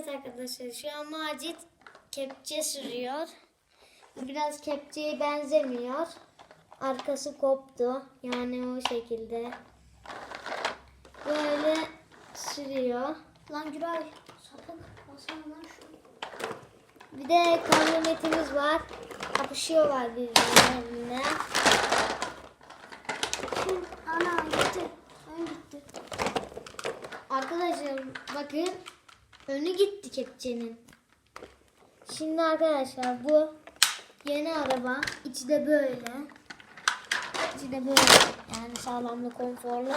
Evet arkadaşlar şu an Macit kepçe sürüyor. Biraz kepçeye benzemiyor. Arkası koptu. Yani o şekilde. Böyle sürüyor. Lan Güray sapık. Alsana lan şunu. Bir de kamyonetimiz var. Kapışıyorlar birbirlerine. Ana gitti. Ön gitti. Arkadaşlar bakın önü gitti kepçenin. Şimdi arkadaşlar bu yeni araba. İçi de böyle. İçi de böyle. Yani sağlamlı konforlu.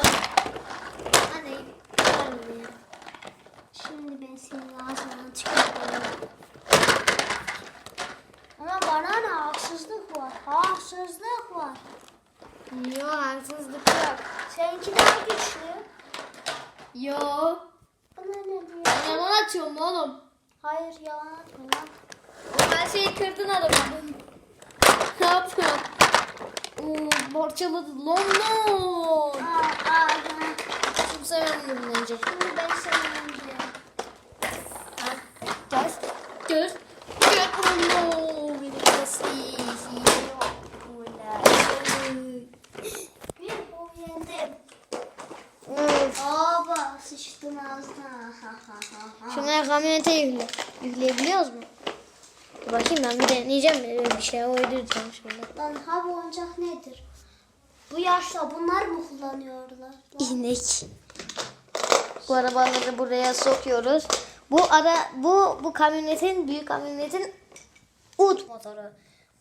Hani yani Şimdi ben senin ağzından çıkartıyorum. Ama bana ne haksızlık var. Haksızlık var. Yo haksızlık yok. Seninki daha güçlü. Yo. Bana ne diyor? Ben yalan atıyorum oğlum. Hayır yalan atma lan. Her şeyi kırdın arabanın. ne yapıyorsun? Oo, parçaladı. Lan lan. Aa, aa. Kimse yanmıyor önce. Şimdi ben seni Aba sıçtın ağzına. Şunları kamyonete yükle. Yükleyebiliyoruz mu? Dur bakayım ben bir deneyeceğim. Böyle bir şey uyduracağım şimdi. Lan ha bu oyuncak nedir? Bu yaşta bunlar mı kullanıyorlar? Lan? İnek. Bu arabaları buraya sokuyoruz. Bu ara bu bu kamyonetin büyük kamyonetin ut motoru.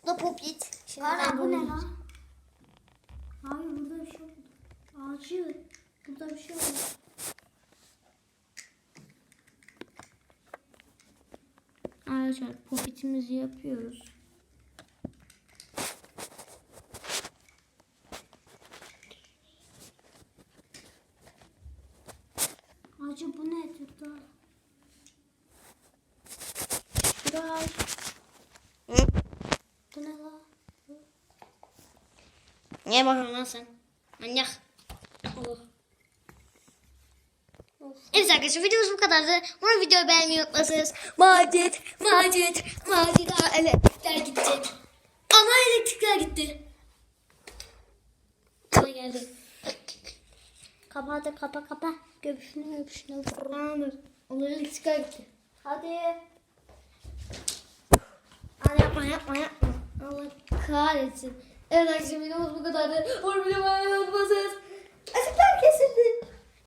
Bu da popit. Şimdi ben bu ne lan? Hayır burada bir şey yok. Acı. Burada bir şey yok. Arkadaşlar popitimizi yapıyoruz. Acı bu nedir da? Biraz. Bu ne lan? Niye bakıyorsun lan sen? Manyak. Allah. Evet arkadaşlar videomuz bu kadardı. Umarım videoyu beğenmeyi unutmazsınız. Macit, Macit, Macit Aa, elektrikler gidecek. Ana elektrikler gitti. Sana geldi. Kapa hadi kapa kapa. Vur. Tamamdır. Onlar elektrikler gitti. Hadi. Hadi yapma yapma yapma. Allah kahretsin. Evet arkadaşlar videomuz bu kadardı. Umarım videoyu beğenmeyi unutmazsınız. Açıklar kesildi.